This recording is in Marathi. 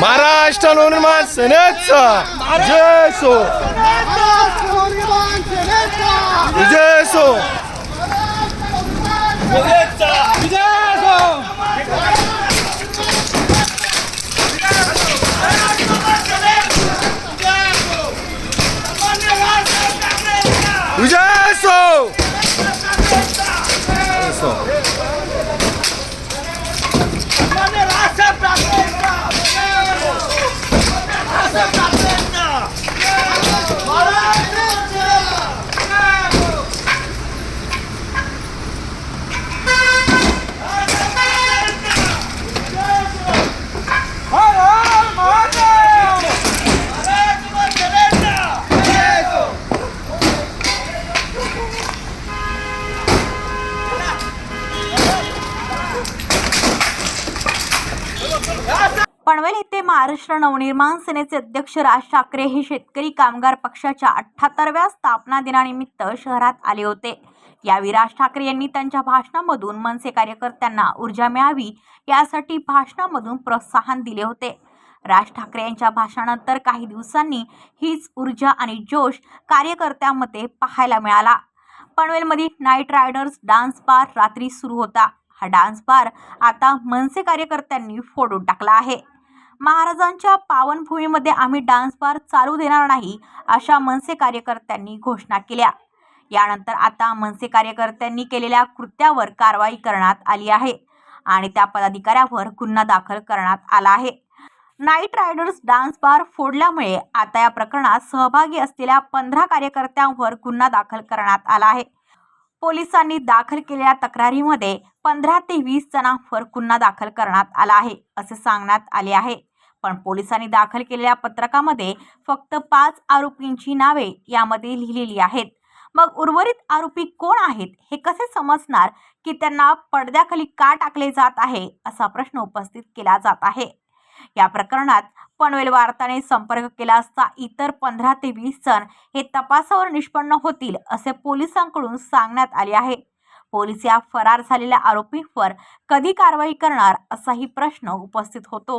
महाराष्ट्र नवनिर्माण सेनेचा. जय सो. विजय सो. पनवेल येथे महाराष्ट्र नवनिर्माण सेनेचे अध्यक्ष राज ठाकरे हे शेतकरी कामगार पक्षाच्या अठ्ठाहत्तरव्या स्थापना दिनानिमित्त शहरात आले होते. यावेळी राज ठाकरे यांनी त्यांच्या भाषणामधून मनसे कार्यकर्त्यांना ऊर्जा मिळावी यासाठी भाषणामधून प्रोत्साहन दिले होते. राज ठाकरे यांच्या भाषणानंतर काही दिवसांनी हीच ऊर्जा आणि जोश कार्यकर्त्यांमध्ये पाहायला मिळाला. पनवेलमध्ये नाईट रायडर्स डान्स बार रात्री सुरू होता. हा डान्स बार आता मनसे कार्यकर्त्यांनी फोडून टाकला आहे. महाराजांच्या पावनभूमीमध्ये आम्ही डान्स बार चालू देणार नाही अशा मनसे कार्यकर्त्यांनी घोषणा केल्या. यानंतर आता मनसे कार्यकर्त्यांनी केलेल्या कृत्यावर कारवाई करण्यात आली आहे आणि त्या पदाधिकाऱ्यावर गुन्हा दाखल करण्यात आला आहे. नाईट रायडर्स डान्स बार फोडल्यामुळे आता या प्रकरणात सहभागी असलेल्या पंधरा कार्यकर्त्यांवर गुन्हा दाखल करण्यात आला आहे. पोलिसांनी दाखल केलेल्या तक्रारीमध्ये पंधरा ते वीस जणांवर गुन्हा दाखल करण्यात आला आहे असे सांगण्यात आले आहे. पण पोलिसांनी दाखल केलेल्या पत्रकामध्ये फक्त पाच आरोपींची नावे यामध्ये लिहिलेली आहेत. मग उर्वरित आरोपी कोण आहेत हे कसे समजणार की त्यांना पडद्याखाली का टाकले जात आहे असा प्रश्न उपस्थित केला जात आहे. या प्रकरणात पनवेल वार्ताने संपर्क केला असता इतर पंधरा ते वीस जण हे तपासावर निष्पन्न होतील असे पोलिसांकडून सांगण्यात आले आहे. पोलीस या फरार झालेल्या आरोपींवर कधी कारवाई करणार असाही प्रश्न उपस्थित होतो.